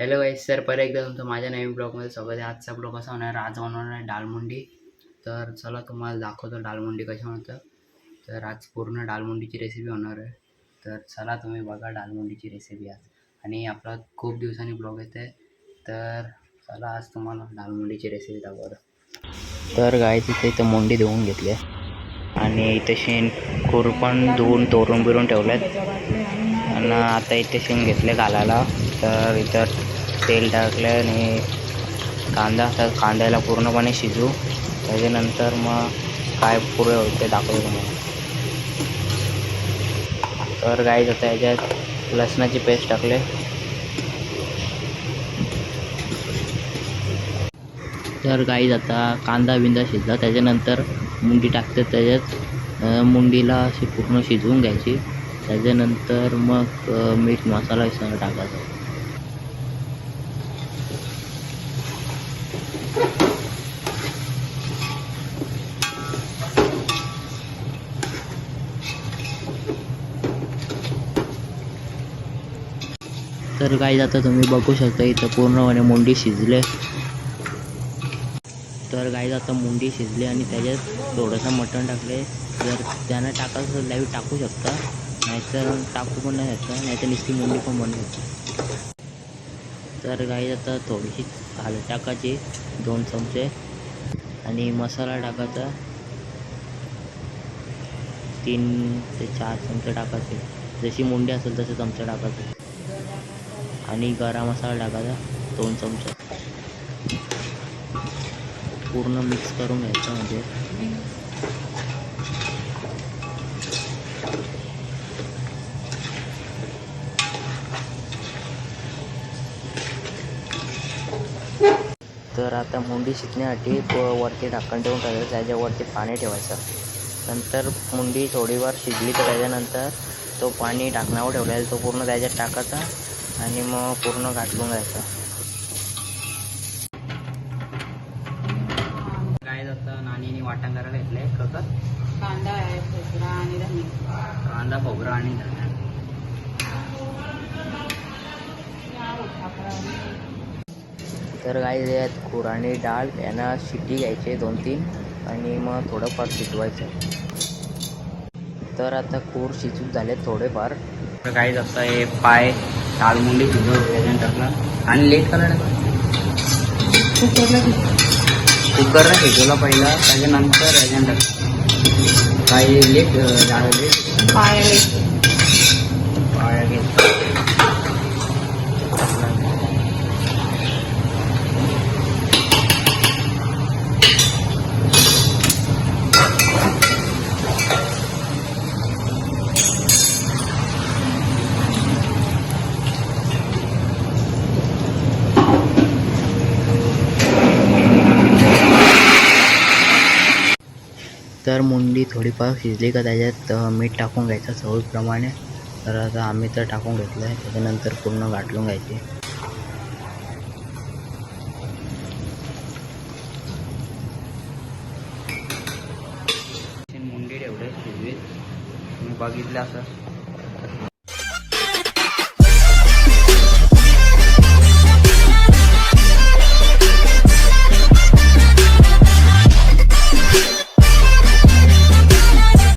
Hello गाईस sir परत एकदा तुमचं माझ्या नवीन ब्लॉगमध्ये स्वागत आहे. आजचा ब्लॉग कसा होणार? आज होणार आहे डालमुंडी. तर चला तुम्हाला दाखवतो डालमुंडी कशी होतं तर आज पूर्ण डालमुंडीची रेसिपी होणार आहे. तर चला तुम्ही बघा डालमुंडीची रेसिपी आज. आणि आपला खूप दिवसांनी ब्लॉग येत आहे तर चला आज तुम्हाला डालमुंडीची रेसिपी दाखवतो. तर गाय तिथे इथं मुंडी धुवून घेतली आहे. आणि इथे शेण खुरपण धुवून तोरून बिरून ठेवलेत. आणि आता इथे शेंग घेतले घालायला. तर इथं तेल टाकलं आणि कांदा. तर कांद्याला पूर्णपणे शिजू. त्याच्यानंतर मग काय पुढे होते दाखवतो तुम्हाला. तर गाई जाता याच्यात लसणाची पेस्ट टाकले तर गाई जाता कांदा बिंदा शिजला. त्याच्यानंतर मुंडी टाकते त्याच्यात. मुंडीला अशी पूर्ण शिजवून घ्यायची. त्याच्यानंतर मग मीठ मसाला हे टाकायचा. तर काय आता तुम्ही बघू शकता इथं पूर्णपणे मुंडी शिजले. तर गाईज आता मुंडी शिजली आणि त्याच्यात थोडंसं मटण टाकले. जर त्यानं टाकायचं लाईव्ह टाकू शकता. नाहीतर टाकू पण नाही शकता नाहीतर नुसती मुंडी पण बनवू शकता. तर गाईज आता थोडीशी हळद टाकायची दोन चमचे आणि मसाला टाकायचा तीन ते चार चमचे टाकायचे. जशी मुंडी असेल तसे चमचे टाकायचे. आणि गरम मसाला टाकायचा दोन चमचे. पूर्ण मिक्स करून घ्यायचं म्हणजे. तर आता मुंडी शिजण्यासाठी प- वरती ढक्कन ठेवून ठेवायचं त्याच्यावरती पाणी ठेवायचं. नंतर मुंडी थोडीवार शिजली तर त्याच्यानंतर तो पाणी ढाकणावर ठेवलेला तो पूर्ण त्याच्यात टाकायचा आणि मग पूर्ण घाटलून घ्यायचा. काय जातं? वाटण करायला घेतलंय कसं कांदा आहे खोबरा आणि धने. कांदा खोबरा आणि धना. तर काय यात खूर आणि डाळ यांना शिट्टी घ्यायचे दोन तीन आणि मग थोडंफार शिजवायचं तर आता खूर शिजून झाले थोडेफार. तर काय जातं हे पाय डाळमुंडी शिजवून त्याच्यानं आणि लेट करायला कुकरनं शिजवला पहिला त्याच्यानंतर याच्यानं काही लेट डाळ लेट पाय घेतला तर मुंडी थोडीफार शिजली का त्याच्यात मीठ टाकून घ्यायचं चवळीप्रमाणे तर आता आम्ही तर टाकून घेतलं आहे त्याच्यानंतर पूर्ण गाठलून घ्यायची. मुंडी ठेवले शिजवीत तुम्ही बघितलं असं